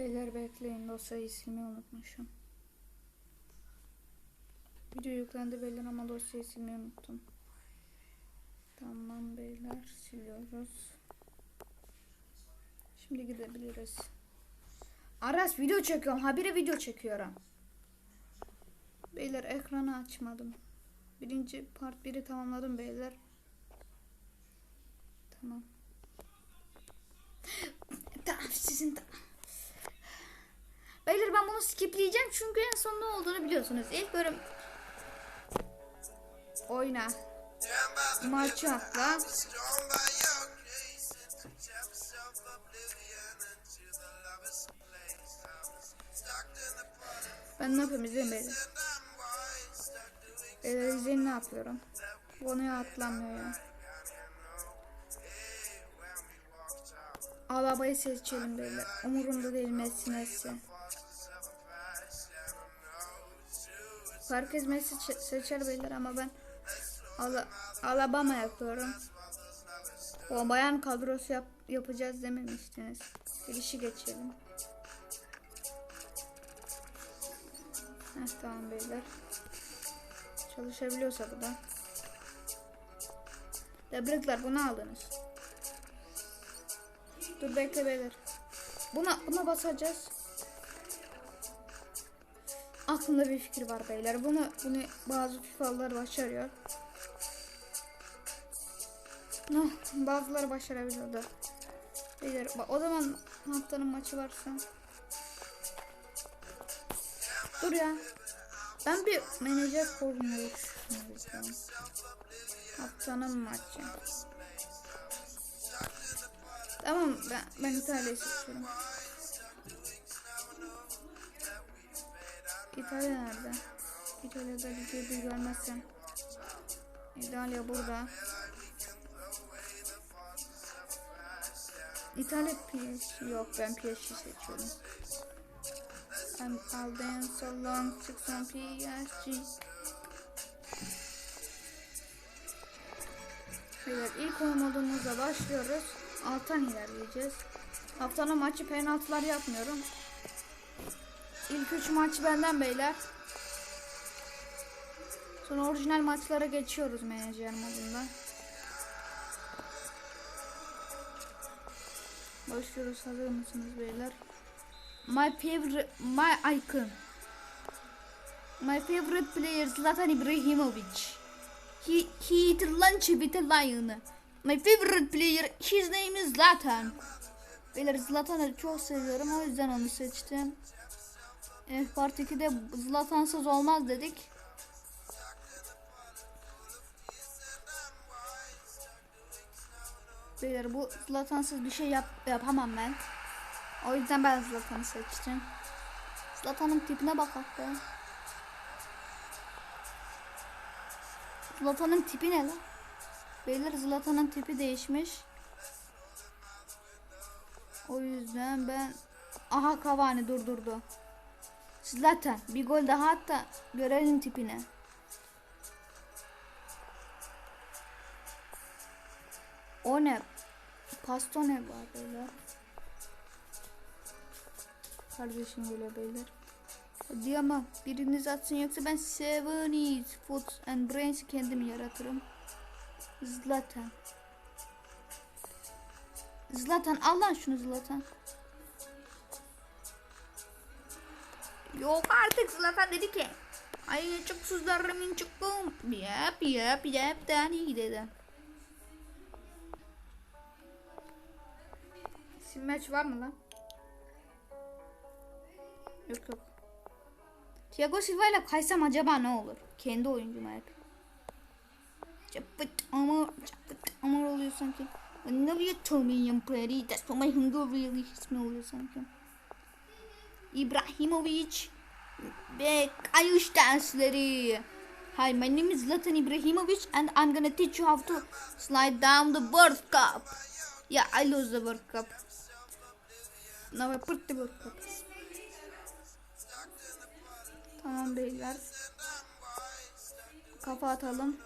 Beyler bekleyin dosyayı silmeyi unutmuşum. Video yüklendi beyler ama dosyayı silmeyi unuttum. Tamam beyler siliyoruz. Şimdi gidebiliriz. Aras video çekiyorum. Habire video çekiyorum. Beyler ekranı açmadım. Birinci part 1'i tamamladım beyler. Tamam. Tamam sizin de. Beyler ben bunu skipleyeceğim çünkü en son ne olduğunu biliyorsunuz. İlk bölüm oyna. Maçı atla. Ben ne yapıyorum izleyin beyler. Beyler izleyin ne yapıyorum. Konuya atlamıyor ya. Arabayı seçelim beyler. Umurumda değil Messi Messi. Herkes Messi çe- seçer beyler ama ben Ala Alabama yapıyorum. O bayan kadrosu yap yapacağız dememiştiniz. Girişi geçelim. Heh, tamam beyler. Çalışabiliyorsa bu da. Tebrikler bunu aldınız. Dur bekle beyler. Buna, buna basacağız. Aklımda bir fikir var beyler. Bunu bunu bazı FIFA'lar başarıyor. No, bazıları başarabiliyor da. Beyler o zaman haftanın maçı varsa. Dur ya. Ben bir menajer kurmayı düşünüyorum. Haftanın maçı. Tamam ben, ben İtalya'yı. İtalya nerede? İtalya'da ligi bir görmezsem. İtalya burada. İtalya PSG yok ben PSG seçiyorum. Ben Alden Salon çıksam PSG. Evet ilk oyun başlıyoruz. Alttan ilerleyeceğiz. Haftanın maçı penaltılar yapmıyorum. İlk üç maç benden beyler. Sonra orijinal maçlara geçiyoruz menajer modunda. Başlıyoruz hazır mısınız beyler? My favorite, my icon. My favorite player Zlatan Ibrahimovic. He, he eat lunch with a lion. My favorite player, his name is Zlatan. Beyler Zlatan'ı çok seviyorum o yüzden onu seçtim. Part 2'de Zlatansız olmaz dedik. Beyler bu Zlatansız bir şey yap yapamam ben. O yüzden ben Zlatan'ı seçtim. Zlatan'ın tipine bak hatta. Zlatan'ın tipi ne lan? Beyler Zlatan'ın tipi değişmiş. O yüzden ben... Aha Cavani durdurdu. Zlatan bir gol daha hatta görelim tipine. O ne? Pasto ne var beyler? Kardeşim geliyor beyler. Hadi ama biriniz atsın yoksa ben Seven Eat Foot and Brains'i kendim yaratırım. Zlatan. Zlatan al lan şunu Zlatan. Yok artık Zlatan dedi ki. Ay çok suzlarımın çıktım. Yap yap yap dani dedi. Maç var mı lan? Yok yok. Thiago Silva ile kaysam acaba ne olur? Kendi oyuncuma hep. Çapıt ama çapıt ama oluyor sanki. I know you told me I'm pretty. That's what my hunger really hits me oluyor sanki. İbrahimovic ve kayış dersleri. Hi, my name is Zlatan Ibrahimovic and I'm gonna teach you how to slide down the World Cup. Yeah, I lose the World Cup. Now I put the World Cup. Tamam beyler. Kafa atalım.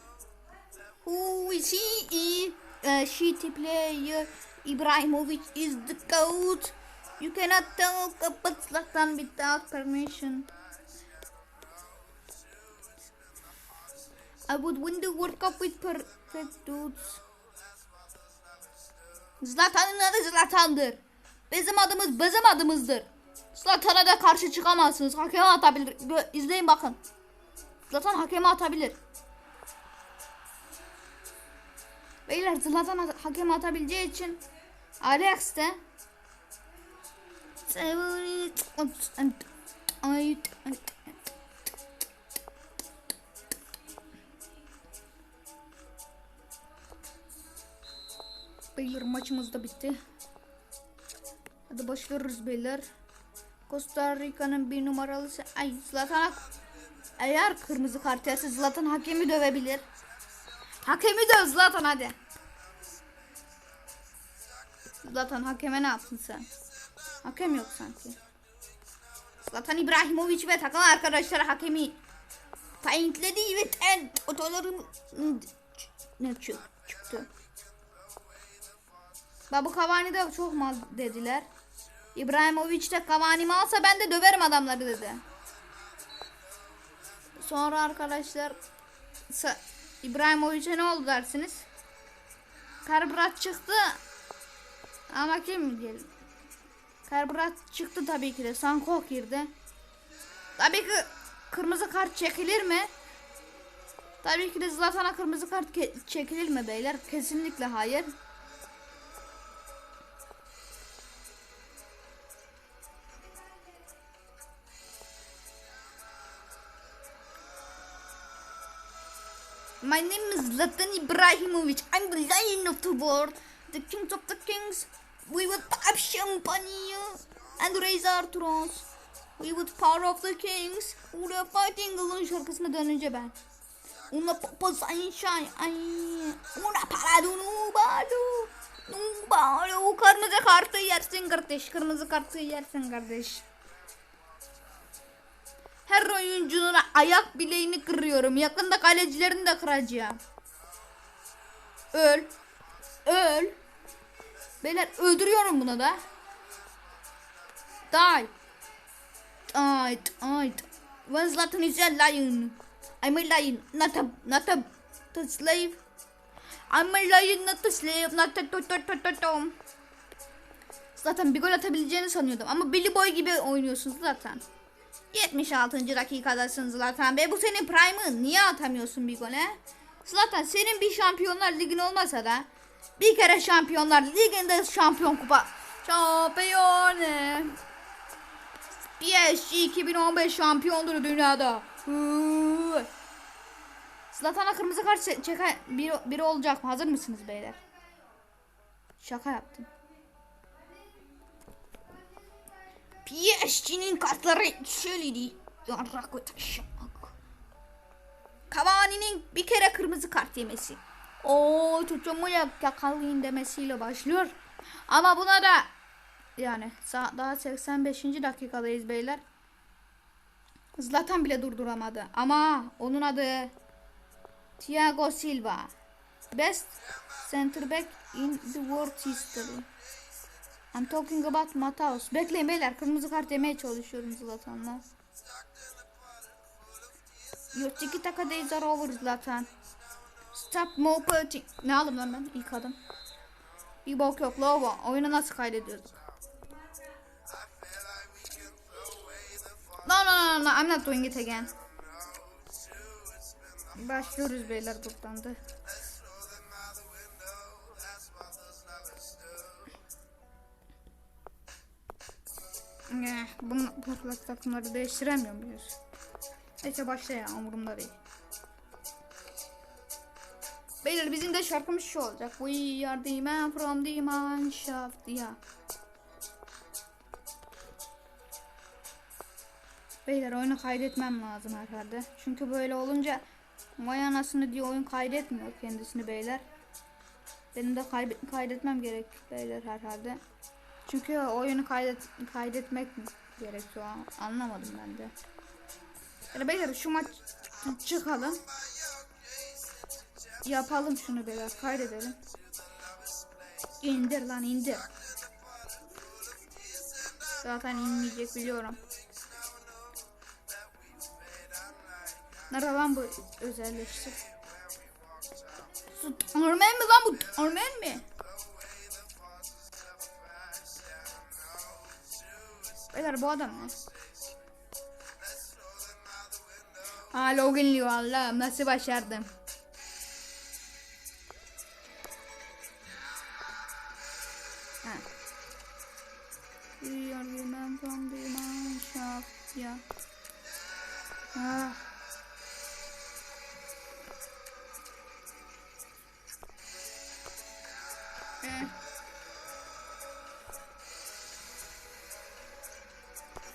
Who is he? Uh, shitty player. Ibrahimovic is the goat. You cannot talk about Zlatan without permission. I would win the World Cup with perfect dudes. Zlatan'ın adı Zlatan'dır. Bizim adımız bizim adımızdır. Zlatan'a da karşı çıkamazsınız. Hakeme atabilir. Gö- izleyin bakın. Zlatan hakeme atabilir. Beyler Zlatan at- hakeme atabileceği için Ajax de Beyler maçımız da bitti. Hadi başlıyoruz beyler. Costa Rica'nın bir numaralısı ay Zlatan eğer kırmızı kart yerse Zlatan hakemi dövebilir. Hakemi döv Zlatan hadi. Zlatan hakeme ne yaptın sen? Hakem yok sanki. Zlatan İbrahimovic ve takım arkadaşları hakemi paintledi ve ten otolarım ne çık- çıktı. Babu Cavani de çok mal dediler. İbrahimovic de Cavani mi alsa ben de döverim adamları dedi. Sonra arkadaşlar İbrahimovic'e ne oldu dersiniz? Karbrat çıktı. Ama kim mi Karbrat çıktı tabii ki de. Sanko girdi. Tabii ki kırmızı kart çekilir mi? Tabii ki de Zlatan'a kırmızı kart çekilir mi beyler? Kesinlikle hayır. My name is Zlatan Ibrahimovic. I'm the lion of the world, the king of the kings. We would pop champagne and raise our thrones. We would power of the kings. We are fighting England şarkısına dönünce ben. Una popo sunshine. Ay. Una parado nubalo. Nubalo. Kırmızı kartı yersin kardeş. Kırmızı kartı yersin kardeş. Her oyuncunun ayak bileğini kırıyorum. Yakında kalecilerini de kıracağım. Öl. Öl. Beyler öldürüyorum buna da. Die. Die. Die. When Zlatan is a lion. I'm a lion. Not a, not a, a slave. I'm a lion, not a slave. Not a, to, to, to, to, to. Zaten bir gol atabileceğini sanıyordum. Ama Billy Boy gibi oynuyorsunuz zaten. 76. dakikadasın Zlatan Bey. Bu senin prime'ın. Niye atamıyorsun bir gole? Zlatan senin bir şampiyonlar ligin olmasa da bir kere şampiyonlar liginde şampiyon kupa. Şampiyone. PSG 2015 şampiyondur dünyada. Zlatan'a kırmızı kart çe- çeken biri, biri olacak mı? Hazır mısınız beyler? Şaka yaptım. PSG'nin kartları şöyleydi. Yarrak taşımak. Cavani'nin bir kere kırmızı kart yemesi. O çocuğumu yakalayın demesiyle başlıyor. Ama buna da yani daha 85. dakikadayız beyler. Zlatan bile durduramadı. Ama onun adı Thiago Silva. Best center back in the world history. I'm talking about Mataus. Bekleyin beyler. Kırmızı kart yemeye çalışıyorum Zlatan'la. Your tiki taka days are over Zlatan. Stop moping. Ne aldım lan ben ilk adım. Bir bok yok Lova. Oyunu nasıl kaydediyorduk? No no no no I'm not doing it again. Başlıyoruz beyler buradan da. Eh, bunu parlak takımları değiştiremiyor muyuz? Neyse başla ya umurumda değil. Beyler bizim de şarkımız şu olacak. We are the man from the Mannschaft ya. Beyler oyunu kaydetmem lazım herhalde. Çünkü böyle olunca vay anasını diye oyun kaydetmiyor kendisini beyler. Benim de kaydetmem gerek beyler herhalde. Çünkü oyunu kaydet kaydetmek mi gerekiyor anlamadım ben de. Yani beyler şu maç çıkalım. Yapalım şunu beyler kaydedelim. İndir lan indir. Zaten inmeyecek biliyorum. Nerede lan bu özelleştir? Su- Armen mi lan bu? Armen mi? Beyler bu adam ne? Ha loginliyor Allah'ım nasıl başardım? Yürüyor yürümem from the mineshaft ya. Ah. Eh.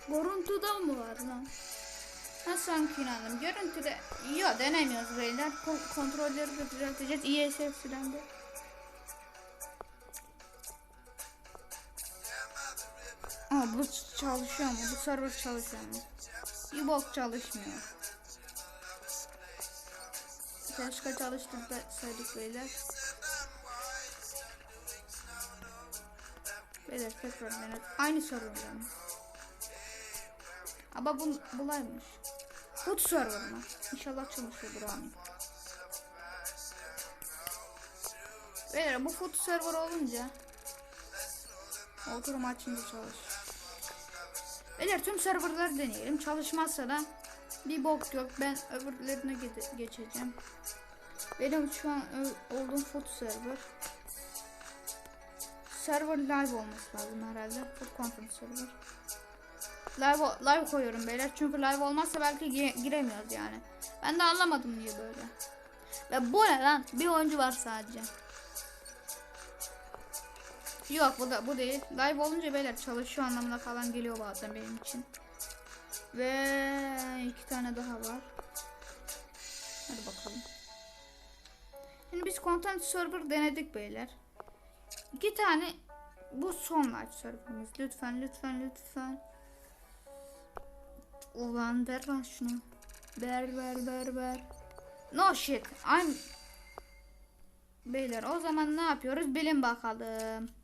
Görüntüde mı var lan? Ha sanki inandım. Görüntüde yok denemiyoruz beyler. Kon- kontrolleri de düzelteceğiz. ISF silendi. Aa bu çalışıyor mu? Bu server çalışıyor mu? Bir bok çalışmıyor. Keşke çalıştırsaydık beyler. Beyler tekrar denet. Aynı serverden mi? Ama bu bulaymış. Food server mı? İnşallah çalışıyordur amin. Beyler bu food server olunca oturum açınca çalış. Beyler tüm serverları deneyelim. Çalışmazsa da bir bok yok. Ben öbürlerine geçeceğim. Benim şu an olduğum food server. Server live olması lazım herhalde. Food conference server. Live, live koyuyorum beyler. Çünkü live olmazsa belki gi- giremiyoruz yani. Ben de anlamadım niye böyle. Ve bu ne lan? Bir oyuncu var sadece. Yok bu da bu değil. Live olunca beyler çalışıyor anlamına falan geliyor bazen benim için. Ve iki tane daha var. Hadi bakalım. Şimdi biz content server denedik beyler. İki tane bu son live serverimiz. Lütfen lütfen lütfen. Ulan ver lan şunu. Ver ver ver ver. No shit. I'm... Beyler o zaman ne yapıyoruz bilin bakalım.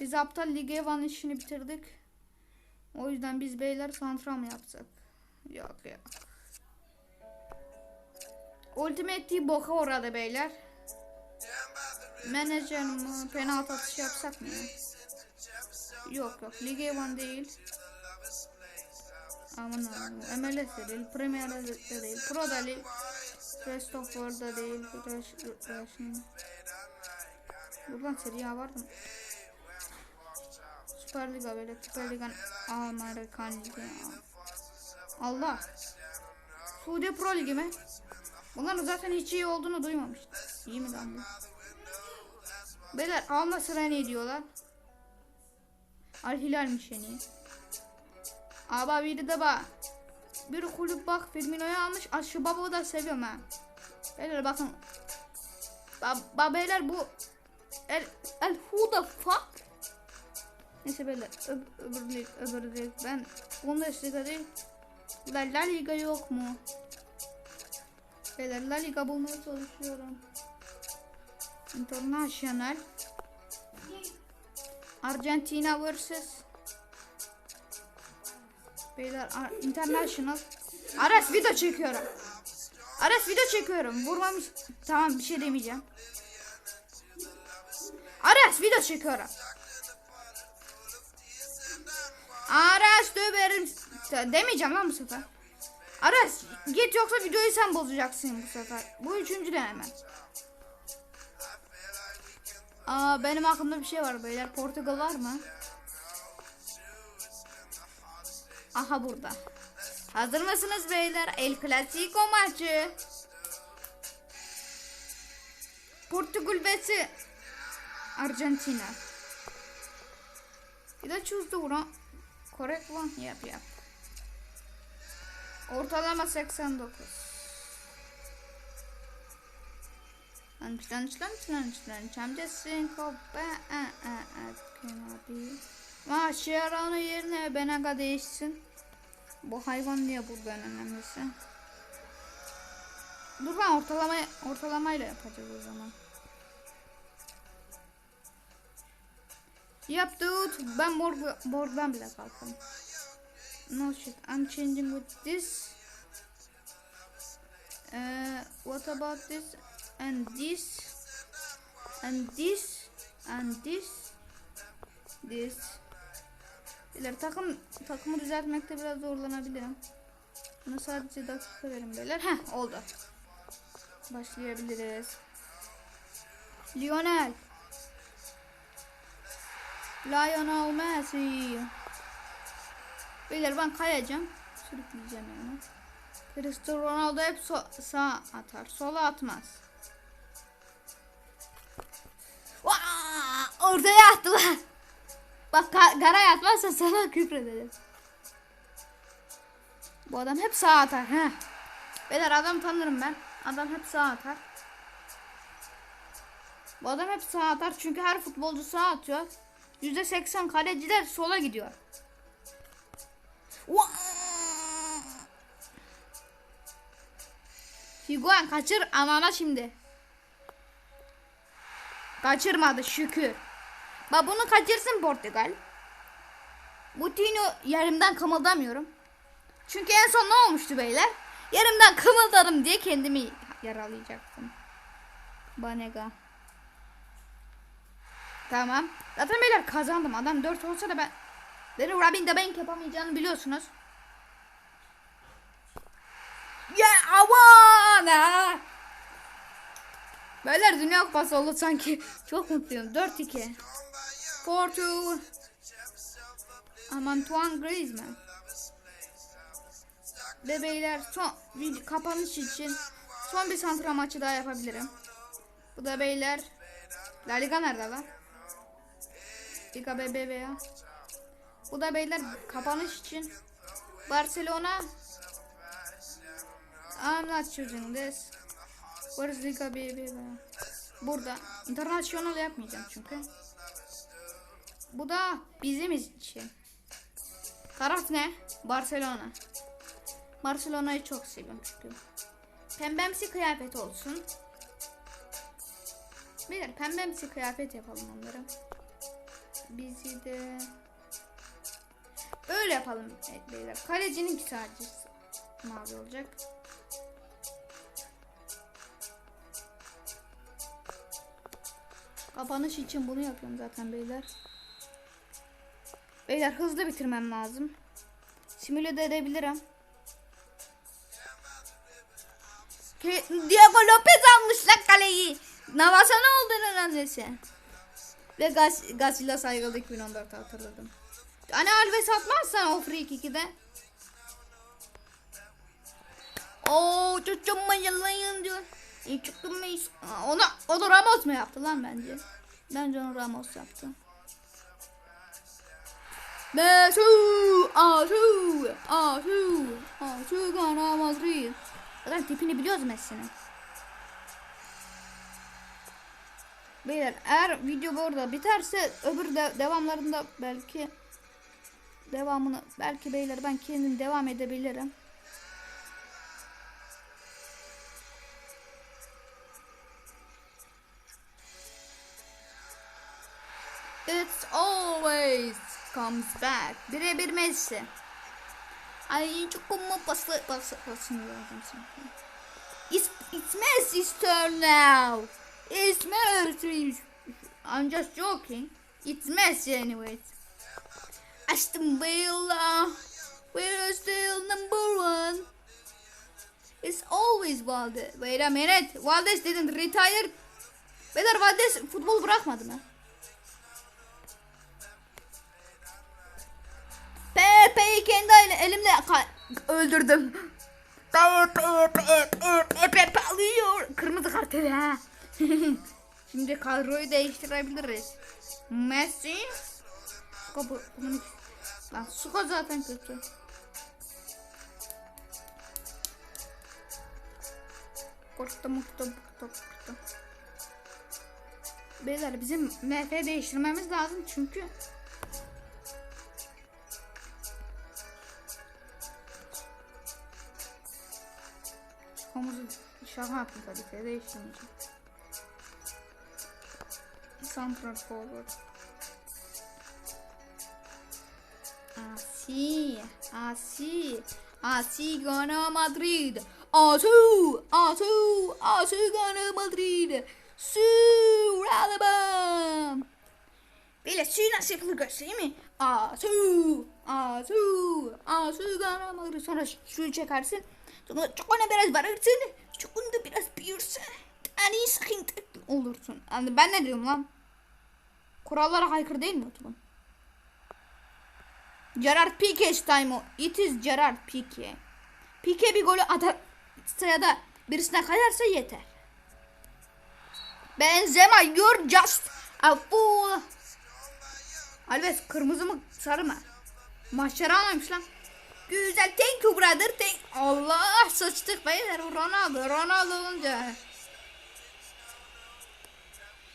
Biz aptal Lig Evan işini bitirdik. O yüzden biz beyler santra mı yapsak? Yok yok. Ultimate Team boka orada beyler. Menajer mi? Penaltı atışı yapsak mı? Yok yok. Lig Evan değil. Aman Allah'ım. MLS de değil. Premier de değil. Pro da değil. Rest of World da değil. Rush, Rush, Buradan seri A vardı mı? Süper böyle Süper Liga Amerikan Ligi. Allah. Suudi Pro Ligi mi? Bunların zaten hiç iyi olduğunu duymamıştım. İyi mi lan bu? Beyler Al Nassr'a ne diyorlar? Al Hilal'miş iyi. Aba biri de bak. Bir kulüp bak Firmino'yu almış. Aşı baba da seviyorum ha. Beyler bakın. Ba, ba beyler bu El, el who the fuck? Neyse beyler öb, öbür lig öbür lig ben Bundesliga değil La, La Liga yok mu? Beyler La Liga bulmaya çalışıyorum. International. Argentina vs Beyler Ar- International. Aras video çekiyorum. Aras video çekiyorum. Vurmamış Tamam bir şey demeyeceğim. Aras video çekiyorum. Aras döverim. Demeyeceğim lan bu sefer. Aras git yoksa videoyu sen bozacaksın bu sefer. Bu üçüncü deneme. Aa benim aklımda bir şey var beyler. Portakal var mı? Aha burada. Hazır mısınız beyler? El Clasico maçı. Portugal vs Argentina. Bir de the one. Correct one. Yap yap. Ortalama 89. Lunch lunch lunch lunch lunch. I'm just saying hop abi. Maşyaranın yerine Benaga değişsin. Bu hayvan niye burada en önemlisi? Dur lan ortalama ortalamayla yapacağız o zaman. Yap dude. Ben board, board'dan bile kalktım. No shit. I'm changing with this. Uh, what about this? And this. And this. And this. This. Beyler takım takımı düzeltmekte biraz zorlanabilirim. Buna sadece dakika verin beyler. Heh oldu. Başlayabiliriz. Lionel. Lionel Messi. Beyler ben kayacağım. Sürükleyeceğim yani. Cristiano Ronaldo hep so- sağ atar. Sola atmaz. Vaa! Ortaya attılar. Bak ka- garaya atmazsa sana küfrederim. Bu adam hep sağ atar. He. Beyler adam tanırım ben. Adam hep sağ atar. Bu adam hep sağ atar çünkü her futbolcu sağ atıyor. %80 kaleciler sola gidiyor. Vaa! Higuain kaçır anana şimdi. Kaçırmadı şükür. Bak bunu kaçırsın Portugal. Coutinho yerimden kımıldamıyorum. Çünkü en son ne olmuştu beyler? Yerimden kımıldarım diye kendimi yaralayacaktım. Banega. Tamam. Zaten beyler kazandım. Adam 4 olsa da ben beni Robin de Bank yapamayacağını biliyorsunuz. Ya aman ha. Beyler Dünya Kupası oldu sanki. Çok mutluyum. 4-2. 4-2. Aman Antoine Griezmann. Ve beyler son kapanış için son bir santra maçı daha yapabilirim. Bu da beyler La Liga nerede lan? Liga BBVA. Bu da beyler kapanış için Barcelona I'm not choosing this. Where is Liga BBVA? Burada. International yapmayacağım çünkü. Bu da bizim için. Taraf ne? Barcelona. Barcelona'yı çok seviyorum çünkü. Pembemsi kıyafet olsun. Beyler pembemsi kıyafet yapalım onlara. Bizi de öyle yapalım evet, beyler. Kalecinin sadece mavi olacak. Kapanış için bunu yapıyorum zaten beyler. Beyler hızlı bitirmem lazım. Simüle de edebilirim. Diego Lopez almış lan kaleyi. Navas'a ne oldu neredeyse? Ve Gas Gasilla saygılı 2014 hatırladım. Hani Alves atmazsan o free kick'i de. Oo çocuğum mayalayın diyor. İyi çıktım mı? Ona, onu Ramos mu yaptı lan bence? Bence onu Ramos yaptı. Messi, Asu, Asu, Asu Gana Madrid. Zaten tipini biliyoruz Messi'nin. Beyler eğer video burada biterse öbür de devamlarında belki devamını belki beyler ben kendim devam edebilirim. It's always comes back. Birebir Messi. Ay çok mu pası pası pasını sanki. It's, it's Messi's turn now. It's Messi. I'm just joking. It's Messi anyways. Aston Villa. We're still number one. It's always Valdez. Wait a minute. Valdez didn't retire. Beyler Valdez futbol bırakmadı mı? Pepe'yi kendi el- elimle öldürdüm. Pepe, alıyor. Kırmızı karteli ha. Şimdi kadroyu değiştirebiliriz. Messi. Bunun- Lan Suko zaten kötü. Korktum, korktum, korktum, korktum. Beyler bizim MF değiştirmemiz lazım çünkü Komuzu şaka yaptım tabii ki değiştirmeyeceğim. Central forward. Así, así, así gana Madrid. Asu, asu, asu gana Madrid. Su, Alaba. Böyle suyu nasıl yapılır göstereyim mi? Asu, asu, asu gana Madrid. Sonra suyu çekersin. Sonra çokuna biraz varırsın. Çokunu da biraz büyürsün. Yani sıkıntı olursun. Yani ben ne diyorum lan? Kurallara aykırı değil mi oturum? Gerard Piqué time o. It is Gerard Piqué. Piqué bir golü atar sırada birisine kayarsa yeter. Benzema you're just a fool. Alves kırmızı mı sarı mı? Maçları almamış lan. Güzel thank you brother thank Allah sıçtık beyler Ronaldo Ronaldo olunca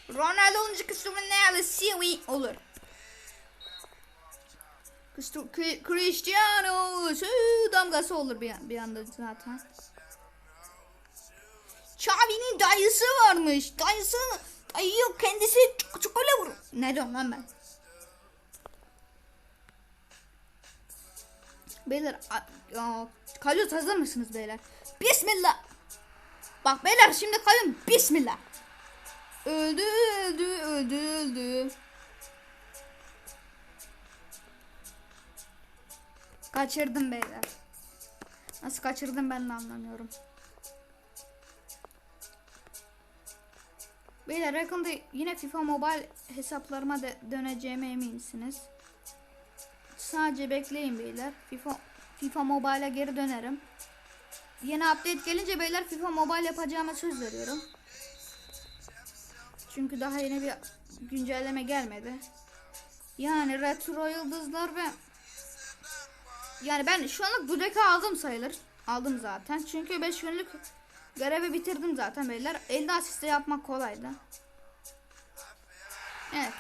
Ronaldo olunca ne alısı olur. Cristiano damgası olur bir, bir anda zaten. Xavi'nin dayısı varmış. Dayısı dayı yok kendisi çok öyle vurur. Ne diyorum lan ben? Beyler ya, kalıyoruz hazır mısınız beyler? Bismillah. Bak beyler şimdi kalın bismillah. Öldü öldü öldü öldü. Kaçırdım beyler. Nasıl kaçırdım ben de anlamıyorum. Beyler yakında yine FIFA Mobile hesaplarıma da döneceğime eminsiniz. Sadece bekleyin beyler. FIFA FIFA Mobile'a geri dönerim. Yeni update gelince beyler FIFA Mobile yapacağıma söz veriyorum. Çünkü daha yeni bir güncelleme gelmedi. Yani retro yıldızlar ve yani ben şu anlık bu deki aldım sayılır. Aldım zaten. Çünkü 5 günlük görevi bitirdim zaten beyler. Elde asiste yapmak kolaydı. Evet.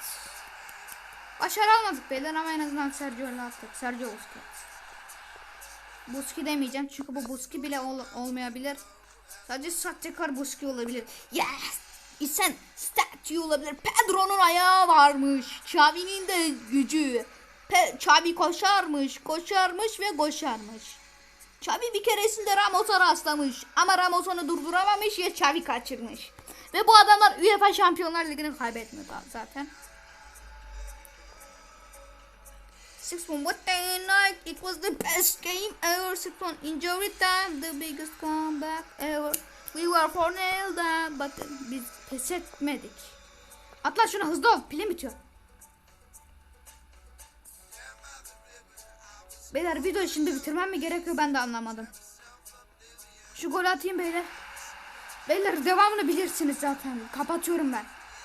Başarı almadık beyler ama en azından Sergio'yla attık. Sergio Busquets. Buski demeyeceğim çünkü bu Buski bile ol- olmayabilir. Sadece Satyakar Buski olabilir. Yes! İnsan statue olabilir. Pedro'nun ayağı varmış. Xavi'nin de gücü. Pe Xavi koşarmış, koşarmış ve koşarmış. Xavi bir keresinde Ramos'a rastlamış. Ama Ramos onu durduramamış ya Xavi kaçırmış. Ve bu adamlar UEFA Şampiyonlar Ligi'ni kaybetmiyor daha zaten. Six one what a night it was the best game ever six one injury time the biggest comeback ever we were for nailed down but biz pes etmedik. Atla şuna hızlı ol. Pilim bitiyor Beyler videoyu şimdi bitirmem mi gerekiyor? Ben de anlamadım. Şu gol atayım beyler. Beyler devamını bilirsiniz zaten. Kapatıyorum ben